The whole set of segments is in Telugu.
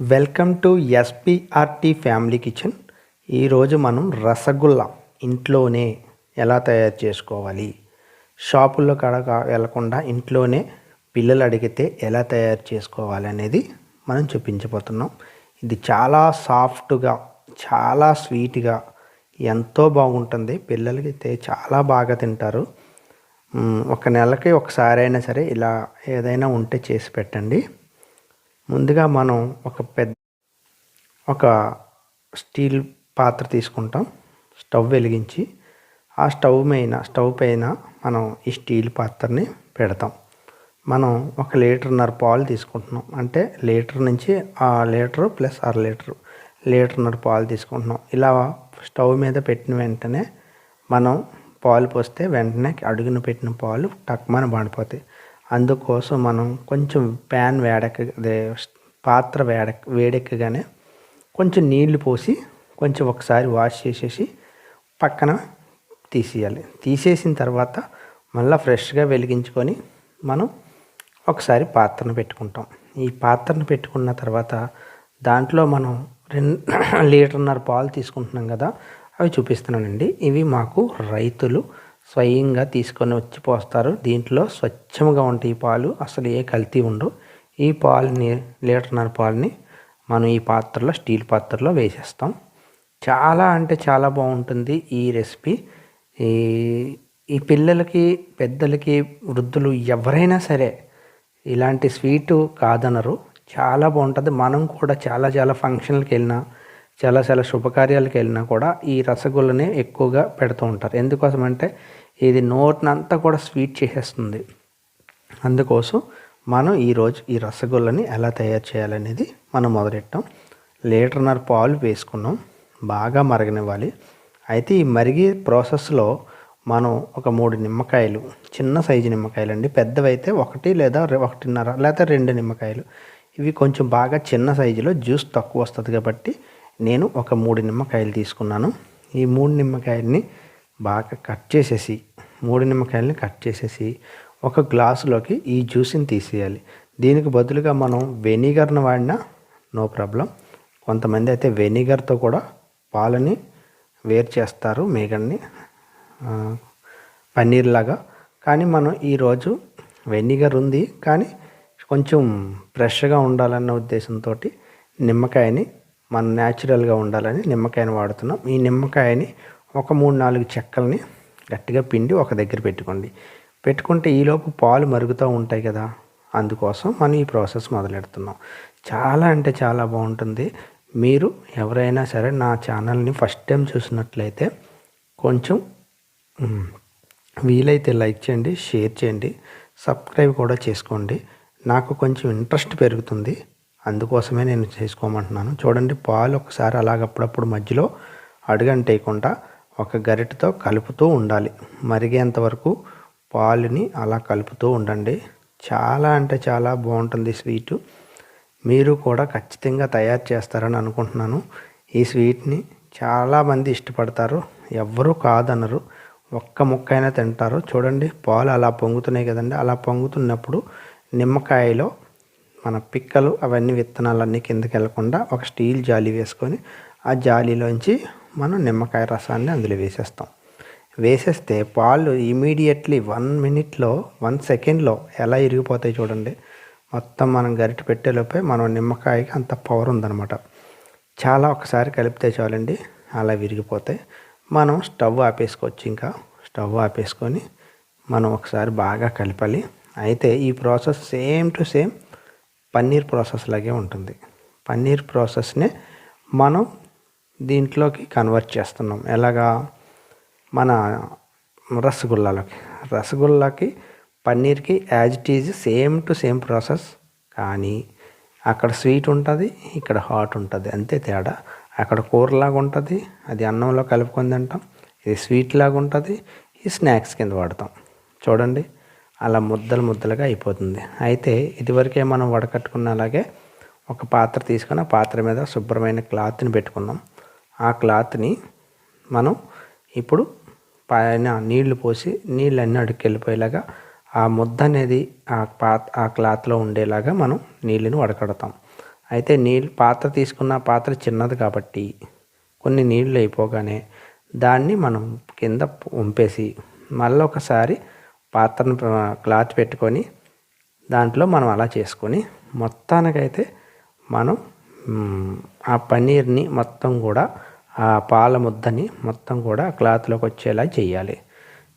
Welcome to SPRT family kitchen. ఈరోజు మనం రసగుల్లా ఇంట్లోనే ఎలా తయారు చేసుకోవాలి? షాపుల్లో కాడ వెళ్ళకుండా ఇంట్లోనే పిల్లలు అడిగితే ఎలా తయారు చేసుకోవాలి అనేది మనం చూపించబోతున్నాం. ఇది చాలా సాఫ్ట్గా చాలా స్వీట్గా ఎంతో బాగుంటుంది. పిల్లలకి అయితే చాలా బాగా తింటారు. ఒక నెలకి ఒకసారి అయినా సరే ఇలా ఏదైనా ఉంటే చేసి పెట్టండి. ముందుగా మనం ఒక పెద్ద ఒక స్టీల్ పాత్ర తీసుకుంటాం స్టవ్ వెలిగించి ఆ స్టవ్ పైన స్టవ్ పైన మనం ఈ స్టీల్ పాత్రని పెడతాం. మనం ఒక లీటర్న్నర పాలు తీసుకుంటున్నాం. అంటే లీటర్ నుంచి ఆ లీటరు ప్లస్ అర లీటరు లీటర్న్నర పాలు తీసుకుంటున్నాం. ఇలా స్టవ్ మీద పెట్టిన వెంటనే మనం పాలు పోస్తే వెంటనే అడుగున పెట్టిన పాలు టక్మని పడిపోతాయి అందుకోసం మనం కొంచెం ప్యాన్ వేడెక్క అదే పాత్ర వేడెక్ వేడెక్కగానే కొంచెం నీళ్ళు పోసి కొంచెం ఒకసారి వాష్ చేసేసి పక్కన తీసేయాలి. తీసేసిన తర్వాత మళ్ళీ ఫ్రెష్గా వెలిగించుకొని మనం ఒకసారి పాత్రను పెట్టుకుంటాం. ఈ పాత్రను పెట్టుకున్న తర్వాత దాంట్లో మనం రెండు లీటర్న్నర పాలు తీసుకుంటున్నాం కదా అవి చూపిస్తున్నానండి. ఇవి మాకు రైతులు స్వయంగా తీసుకొని వచ్చి పోస్తారు. దీంట్లో స్వచ్ఛంగా ఉంటాయి ఈ పాలు అసలు ఏ కల్తీ ఉండవు. ఈ పాలని లీటర్నర్ పాలని మనం ఈ పాత్రలో స్టీల్ పాత్రలో వేసేస్తాం. చాలా అంటే చాలా బాగుంటుంది ఈ రెసిపీ. ఈ ఈ పిల్లలకి పెద్దలకి వృద్ధులు ఎవరైనా సరే ఇలాంటి స్వీటు కాదనరు. చాలా బాగుంటుంది. మనం కూడా చాలా చాలా ఫంక్షన్లకు వెళ్ళినా చాలా చాలా శుభకార్యాలకు వెళ్ళినా కూడా ఈ రసగుల్లని ఎక్కువగా పెడుతూ ఉంటారు. ఎందుకోసం అంటే ఇది నోటినంతా కూడా స్వీట్ చేసేస్తుంది. అందుకోసం మనం ఈరోజు ఈ రసగుల్లని ఎలా తయారు చేయాలనేది మనం మొదలెట్టాం. లీటర్నర పాలు వేసుకున్నాం. బాగా మరగనివ్వాలి. అయితే ఈ మరిగే ప్రాసెస్లో మనం ఒక మూడు నిమ్మకాయలు చిన్న సైజు నిమ్మకాయలు అండి పెద్దవైతే ఒకటి లేదా ఒకటిన్నర లేదా రెండు నిమ్మకాయలు. ఇవి కొంచెం బాగా చిన్న సైజులో జ్యూస్ తక్కువ వస్తుంది కాబట్టి నేను ఒక మూడు నిమ్మకాయలు తీసుకున్నాను. ఈ మూడు నిమ్మకాయలని బాగా కట్ చేసేసి మూడు నిమ్మకాయలని కట్ చేసేసి ఒక గ్లాసులోకి ఈ జ్యూస్ని తీసేయాలి. దీనికి బదులుగా మనం వెనిగర్ను వాడినా నో ప్రాబ్లం. కొంతమంది అయితే వెనిగర్తో కూడా పాలని వేరు చేస్తారు మేగడ్ని పన్నీర్లాగా పన్నీర్ లాగా. కానీ మనం ఈరోజు వెనిగర్ ఉంది. కానీ కొంచెం ఫ్రెష్గా ఉండాలన్న ఉద్దేశంతో నిమ్మకాయని మన న్యాచురల్గా ఉండాలని నిమ్మకాయని వాడుతున్నాం. ఈ నిమ్మకాయని ఒక మూడు నాలుగు చెక్కల్ని గట్టిగా పిండి ఒక దగ్గర పెట్టుకోండి. పెట్టుకుంటే ఈలోపు పాలు మరుగుతూ ఉంటాయి కదా! అందుకోసం మనం ఈ ప్రాసెస్ మొదలెడుతున్నాం. చాలా అంటే చాలా బాగుంటుంది. మీరు ఎవరైనా సరే నా ఛానల్ని ఫస్ట్ టైం చూసినట్లయితే కొంచెం వీలైతే లైక్ చేయండి షేర్ చేయండి సబ్స్క్రైబ్ కూడా చేసుకోండి. నాకు కొంచెం ఇంట్రెస్ట్ పెరుగుతుంది. అందుకోసమే నేను చేసుకోమంటున్నాను. చూడండి పాలు ఒకసారి అలాగప్పుడప్పుడు మధ్యలో అడుగంటేయకుండా ఒక గరిటతో కలుపుతూ ఉండాలి. మరిగేంత వరకు పాలుని అలా కలుపుతూ ఉండండి. చాలా అంటే చాలా బాగుంటుంది స్వీటు. మీరు కూడా ఖచ్చితంగా తయారు చేస్తారని అనుకుంటున్నాను. ఈ స్వీట్ని చాలామంది ఇష్టపడతారు. ఎవ్వరూ కాదనరు. ఒక్క ముక్క అయినా తింటారు. చూడండి పాలు అలా పొంగుతున్నాయి కదండి. అలా పొంగుతున్నప్పుడు నిమ్మకాయలో మన పిక్కలు అవన్నీ విత్తనాలన్నీ కిందకి వెళ్ళకుండా ఒక స్టీల్ జాలి వేసుకొని ఆ జాలీలోంచి మనం నిమ్మకాయ రసాన్ని అందులో వేసేస్తాం. వేసేస్తే పాలు ఇమీడియట్లీ వన్ మినిట్లో వన్ సెకండ్లో ఎలా ఇరిగిపోతాయి చూడండి. మొత్తం మనం గరిట పెట్టేలోపే మనం నిమ్మకాయకి అంత పవర్ ఉందన్నమాట. చాలా ఒకసారి కలిపితే చాలండి అలా విరిగిపోతాయి. మనం స్టవ్ ఆపేసుకోవచ్చు ఇంకా. స్టవ్ ఆపేసుకొని మనం ఒకసారి బాగా కలపాలి. అయితే ఈ process same to same paneer process లాగే ఉంటుంది. పన్నీర్ ప్రాసెస్నే మనం దీంట్లోకి కన్వర్ట్ చేస్తున్నాం. ఎలాగా? మన రసగుల్లాలోకి. రసగుల్లాకి పన్నీర్కి as it is same to same process కానీ అక్కడ స్వీట్ ఉంటుంది ఇక్కడ హాట్ ఉంటుంది. అంతే తేడా. అక్కడ కూరలాగా ఉంటుంది అది అన్నంలో కలుపుకొని తింటాం. ఇది స్వీట్ లాగా ఉంటుంది ఈ స్నాక్స్ కింద వాడతాం. చూడండి. అలా ముద్దలు ముద్దలుగా అయిపోతుంది. అయితే ఇదివరకే మనం వడకట్టుకున్న అలాగే ఒక పాత్ర తీసుకొని ఆ పాత్ర మీద శుభ్రమైన క్లాత్ని పెట్టుకున్నాం. ఆ క్లాత్ని మనం ఇప్పుడు పైన నీళ్ళు పోసి నీళ్ళు అన్నీ అడుక్కెళ్ళిపోయేలాగా ఆ ముద్ద అనేది ఆ పాత ఆ క్లాత్లో ఉండేలాగా మనం నీళ్ళని వడకడతాం. అయితే నీళ్ళు పాత్ర తీసుకున్న పాత్ర చిన్నది కాబట్టి కొన్ని నీళ్ళు అయిపోగానే దాన్ని మనం కింద వంపేసి మళ్ళీ ఒకసారి పాత్రను క్లాత్ పెట్టుకొని దాంట్లో మనం అలా చేసుకొని మొత్తానికైతే మనం ఆ పన్నీర్ని మొత్తం కూడా ఆ పాల ముద్దని మొత్తం కూడా క్లాత్లోకి వచ్చేలా చేయాలి.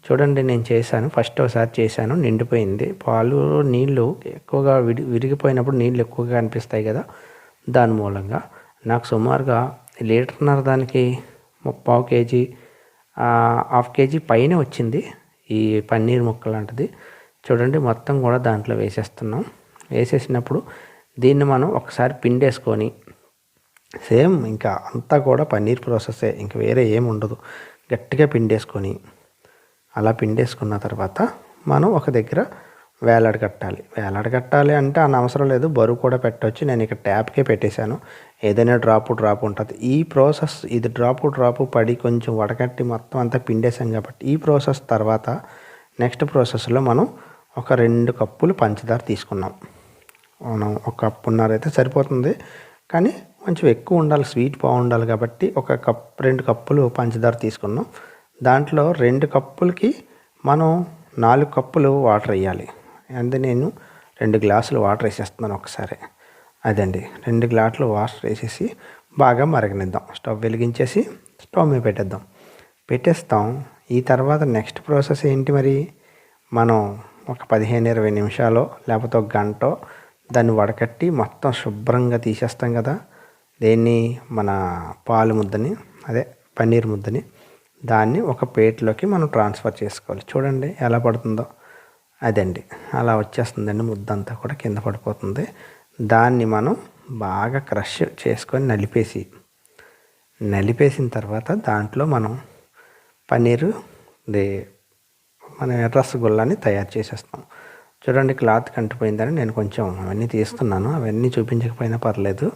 చూడండి నేను చేశాను. ఫస్ట్ ఒకసారి చేశాను. నిండిపోయింది. పాలు నీళ్ళు ఎక్కువగా విడి విరిగిపోయినప్పుడు నీళ్ళు ఎక్కువగా అనిపిస్తాయి కదా దాని మూలంగా. నాకు సుమారుగా లీటర్న్నర దానికి ముప్పావు కేజీ హాఫ్ కేజీ పైన వచ్చింది. ఈ పన్నీర్ ముక్క లాంటిది. చూడండి మొత్తం కూడా దాంట్లో వేసేస్తున్నాం. వేసేసినప్పుడు దీన్ని మనం ఒకసారి పిండేసుకొని సేమ్ ఇంకా అంతా కూడా పన్నీర్ ప్రాసెసే ఇంకా వేరే ఏమి ఉండదు. గట్టిగా పిండేసుకొని అలా పిండేసుకున్న తర్వాత మనం ఒక దగ్గర వేలాడ కట్టాలి. వేలాడ కట్టాలి అంటే అనవసరం లేదు. బరువు కూడా పెట్టవచ్చు నేను ఇక్కడ ట్యాప్కే పెట్టేశాను. ఏదైనా డ్రాప్ డ్రాప్ ఉంటుంది. ఈ ప్రాసెస్ ఇది డ్రాప్ డ్రాప్ పడి కొంచెం వడకట్టి మొత్తం అంతా పిండేసాం కాబట్టి ఈ ప్రాసెస్ తర్వాత నెక్స్ట్ ప్రాసెస్లో మనం ఒక రెండు కప్పులు పంచదార తీసుకున్నాం. మనం ఒక కప్పున్నర అయితే సరిపోతుంది. కానీ కొంచెం ఎక్కువ ఉండాలి. స్వీట్ బాగుండాలి కాబట్టి ఒక కప్ రెండు కప్పులు పంచదార తీసుకున్నాం. దాంట్లో రెండు కప్పులకి మనం నాలుగు కప్పులు వాటర్ వేయాలి. అంటే నేను రెండు గ్లాసులు వాటర్ వేసేస్తున్నాను ఒకసారి. అదండి. రెండు గ్లాసులు వాటర్ వేసేసి బాగా మరగనిద్దాం. స్టవ్ వెలిగించేసి స్టవ్ మీద పెట్టేద్దాం. పెట్టేస్తాం. ఈ తర్వాత నెక్స్ట్ ప్రాసెస్ ఏంటి మరి? మనం ఒక పదిహేను ఇరవై నిమిషాలు లేకపోతే ఒక గంట దాన్ని వడకట్టి మొత్తం శుభ్రంగా తీసేస్తాం కదా. దేన్ని? మన పాలు ముద్దని అదే పన్నీర్ ముద్దని. దాన్ని ఒక ప్లేట్లోకి మనం ట్రాన్స్ఫర్ చేసుకోవాలి. చూడండి ఎలా పడుతుందో. అదండి. అలా వచ్చేస్తుందండి ముద్ద అంతా కూడా కింద పడిపోతుంది. దాన్ని మనం బాగా క్రష్ చేసుకొని నలిపేసి నలిపేసిన తర్వాత దాంట్లో మనం పన్నీరు మన రసగుల్లాని తయారు చేసేస్తాం. చూడండి క్లాత్ కంటిపోయిందని నేను కొంచెం అవన్నీ తీస్తున్నాను. అవన్నీ చూపించకపోయినా పర్లేదు.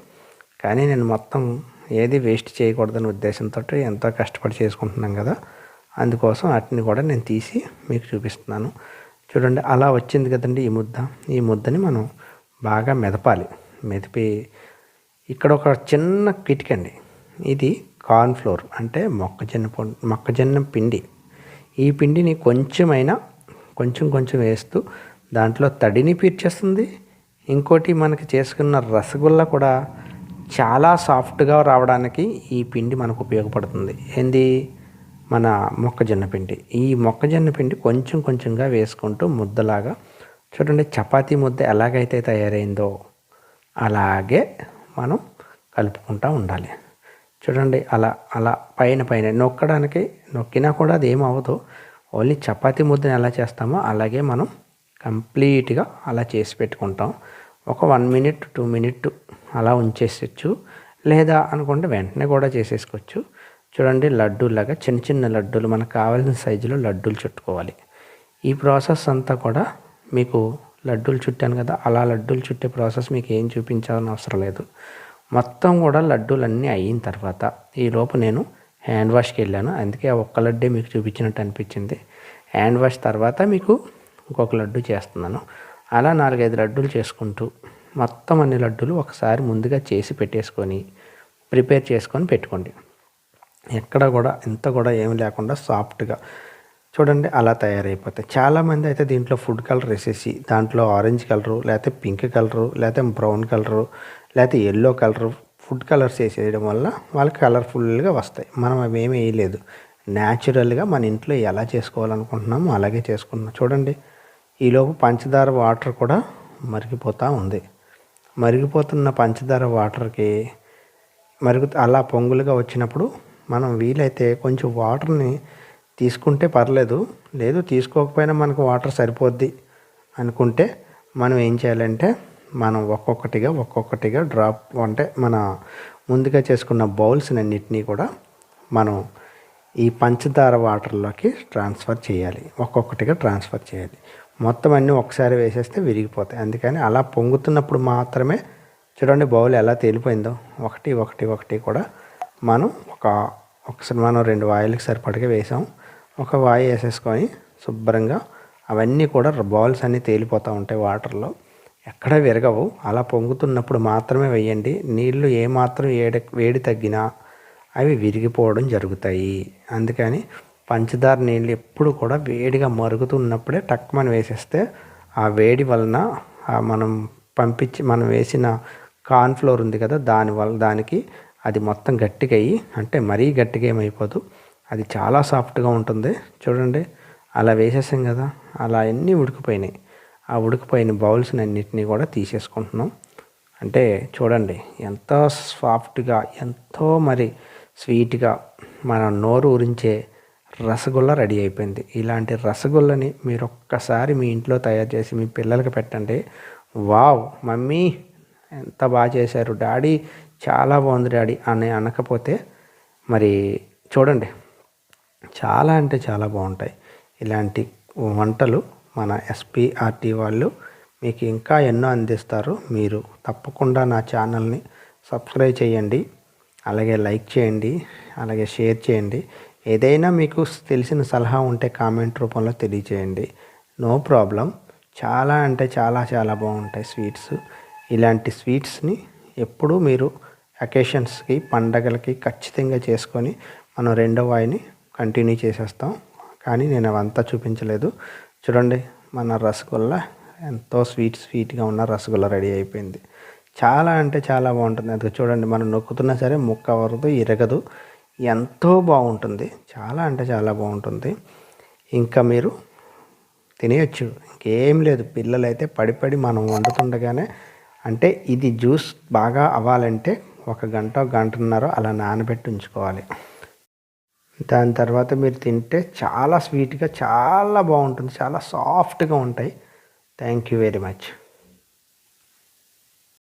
కానీ నేను మొత్తం ఏది వేస్ట్ చేయకూడదనే ఉద్దేశంతో ఎంతో కష్టపడి చేసుకుంటున్నాం కదా. అందుకోసం వాటిని కూడా నేను తీసి మీకు చూపిస్తున్నాను. చూడండి అలా వచ్చింది కదండి ఈ ముద్ద. ఈ ముద్దని మనం బాగా మెదపాలి. మెదిపి ఇక్కడ ఒక చిన్న కిటికండి. ఇది కార్న్ ఫ్లోర్ అంటే మొక్కజొన్న మొక్కజొన్న పిండి. ఈ పిండిని కొంచెమైనా కొంచెం కొంచెం వేస్తూ దాంట్లో తడిని పీర్చేస్తుంది. ఇంకోటి మనకి చేసుకున్న రసగుల్లా కూడా చాలా సాఫ్ట్గా రావడానికి ఈ పిండి మనకు ఉపయోగపడుతుంది. ఏంది? మన మొక్కజొన్న పిండి. ఈ మొక్కజొన్న పిండి కొంచెం కొంచెంగా వేసుకుంటూ ముద్దలాగా చూడండి చపాతీ ముద్ద ఎలాగైతే తయారైందో అలాగే మనం కలుపుకుంటూ ఉండాలి. చూడండి అలా అలా పైన పైన నొక్కడానికి నొక్కినా కూడా అది ఏమవ్వదు ఓన్లీ చపాతీ ముద్దను ఎలా చేస్తామో అలాగే మనం కంప్లీట్గా అలా చేసి పెట్టుకుంటాం. ఒక వన్ మినిట్ టూ మినిట్ అలా ఉంచేసచ్చు లేదా అనుకుంటే వెంటనే కూడా చేసేసుకోవచ్చు. చూడండి లడ్డూలాగా చిన్న చిన్న లడ్డూలు మనకు కావాల్సిన సైజులో లడ్డూలు చుట్టుకోవాలి. ఈ ప్రాసెస్ అంతా కూడా మీకు లడ్డూలు చుట్టాను కదా అలా లడ్డూలు చుట్టే ప్రాసెస్ మీకు ఏం చూపించాలని అవసరం లేదు. మొత్తం కూడా లడ్డూలు అన్నీ అయిన తర్వాత ఈ లోపు నేను హ్యాండ్ వాష్కి వెళ్ళాను. అందుకే ఒక్క లడ్డే మీకు చూపించినట్టు అనిపించింది. హ్యాండ్ వాష్ తర్వాత మీకు ఇంకొక లడ్డు చేస్తున్నాను. అలా నాలుగైదు లడ్డూలు చేసుకుంటూ మొత్తం అన్ని లడ్డూలు ఒకసారి ముందుగా చేసి పెట్టేసుకొని ప్రిపేర్ చేసుకొని పెట్టుకోండి. ఎక్కడ కూడా ఇంత కూడా ఏమి లేకుండా సాఫ్ట్గా చూడండి అలా తయారైపోతాయి. చాలామంది అయితే దీంట్లో ఫుడ్ కలర్ వేసేసి దాంట్లో ఆరెంజ్ కలరు లేకపోతే పింక్ కలరు లేకపోతే బ్రౌన్ కలరు లేకపోతే ఎల్లో కలరు ఫుడ్ కలర్స్ వేసేయడం వల్ల వాళ్ళకి కలర్ఫుల్గా వస్తాయి. మనం అవి ఏమీ వేయలేదు. న్యాచురల్గా మన ఇంట్లో ఎలా చేసుకోవాలనుకుంటున్నామో అలాగే చేసుకుంటున్నాం. చూడండి ఈలోపు పంచదార వాటర్ కూడా మరిగిపోతూ ఉంది. మరిగిపోతున్న పంచదార వాటర్కి మరుగు అలా పొంగులుగా వచ్చినప్పుడు మనం వీలైతే కొంచెం వాటర్ని తీసుకుంటే పర్లేదు. లేదు తీసుకోకపోయినా మనకు వాటర్ సరిపోద్ది అనుకుంటే మనం ఏం చేయాలంటే మనం ఒక్కొక్కటిగా ఒక్కొక్కటిగా డ్రాప్ అంటే మన ముందుగా చేసుకున్న బౌల్స్ అన్నిటినీ కూడా మనం ఈ పంచదార వాటర్లోకి ట్రాన్స్ఫర్ చేయాలి. ఒక్కొక్కటిగా ట్రాన్స్ఫర్ చేయాలి. మొత్తం అన్నీ ఒకసారి వేసేస్తే విరిగిపోతాయి. అందుకని అలా పొంగుతున్నప్పుడు మాత్రమే చూడండి బౌల్ ఎలా తేలిపోయిందో. ఒకటి ఒకటి ఒకటి కూడా మనం ఒక ఒకసారి మనం రెండు వాయిల్కి సరిపడగా వేసాం ఒక వాయి వేసేసుకొని శుభ్రంగా అవన్నీ కూడా బౌల్స్ అన్నీ తేలిపోతూ ఉంటాయి వాటర్లో. ఎక్కడ విరగవు. అలా పొంగుతున్నప్పుడు మాత్రమే వేయండి. నీళ్ళు ఏమాత్రం ఏడి వేడి తగ్గినా అవి విరిగిపోవడం జరుగుతాయి. అందుకని పంచదార నీళ్ళు ఎప్పుడు కూడా వేడిగా మరుగుతున్నప్పుడే టక్మని వేసేస్తే ఆ వేడి వలన మనం పంపించి మనం వేసిన కార్న్ఫ్లోర్ ఉంది కదా దాని వల్ల దానికి అది మొత్తం గట్టిగా అయ్యి అంటే మరీ గట్టిగా ఏమైపోదు అది చాలా సాఫ్ట్గా ఉంటుంది. చూడండి అలా వేసేసాం కదా అలా అన్నీ ఉడికిపోయినాయి. ఆ ఉడికిపోయిన బౌల్స్ అన్నిటినీ కూడా తీసేసుకుంటున్నాం. అంటే చూడండి ఎంతో సాఫ్ట్గా ఎంతో మరి స్వీట్గా మన నోరు ఊరించే రసగుల్లా రెడీ అయిపోయింది. ఇలాంటి రసగుల్లని మీరు ఒక్కసారి మీ ఇంట్లో తయారు చేసి మీ పిల్లలకి పెట్టండి. వావ్ మమ్మీ ఎంత బాగా చేశారు. డాడీ చాలా బాగుంది డాడీ అని అనకపోతే మరి చూడండి. చాలా అంటే చాలా బాగుంటాయి. ఇలాంటి వంటలు మన ఎస్పిఆర్టీ వాళ్ళు మీకు ఇంకా ఎన్నో అందిస్తారు. మీరు తప్పకుండా నా ఛానల్ని సబ్స్క్రైబ్ చేయండి. అలాగే లైక్ చేయండి. అలాగే షేర్ చేయండి. ఏదైనా మీకు తెలిసిన సలహా ఉంటే కామెంట్ రూపంలో తెలియచేయండి నో ప్రాబ్లం. చాలా అంటే చాలా చాలా బాగుంటాయి స్వీట్స్. ఇలాంటి స్వీట్స్ని ఎప్పుడూ మీరు అకేషన్స్కి పండగలకి ఖచ్చితంగా చేసుకొని మనం రెండో వాయిని కంటిన్యూ చేసేస్తాం. కానీ నేను అవంతా చూపించలేదు. చూడండి మన రసగుల్లా ఎంతో స్వీట్ స్వీట్గా ఉన్న రసగుల్లా రెడీ అయిపోయింది. చాలా అంటే చాలా బాగుంటుంది. అది చూడండి మనం నొక్కుతున్నా సరే ముక్క వరదు ఇరగదు. ఎంతో బాగుంటుంది. చాలా అంటే చాలా బాగుంటుంది. ఇంకా మీరు తినేయచ్చు. ఇంకేం లేదు. పిల్లలైతే పడిపడి మనం వండుతుండగానే అంటే ఇది జ్యూస్ బాగా అవ్వాలంటే ఒక గంట గంటన్నర అలా నానబెట్టి ఉంచుకోవాలి. దాని తర్వాత మీరు తింటే చాలా స్వీట్గా చాలా బాగుంటుంది చాలా సాఫ్ట్గా ఉంటాయి. Thank you very much.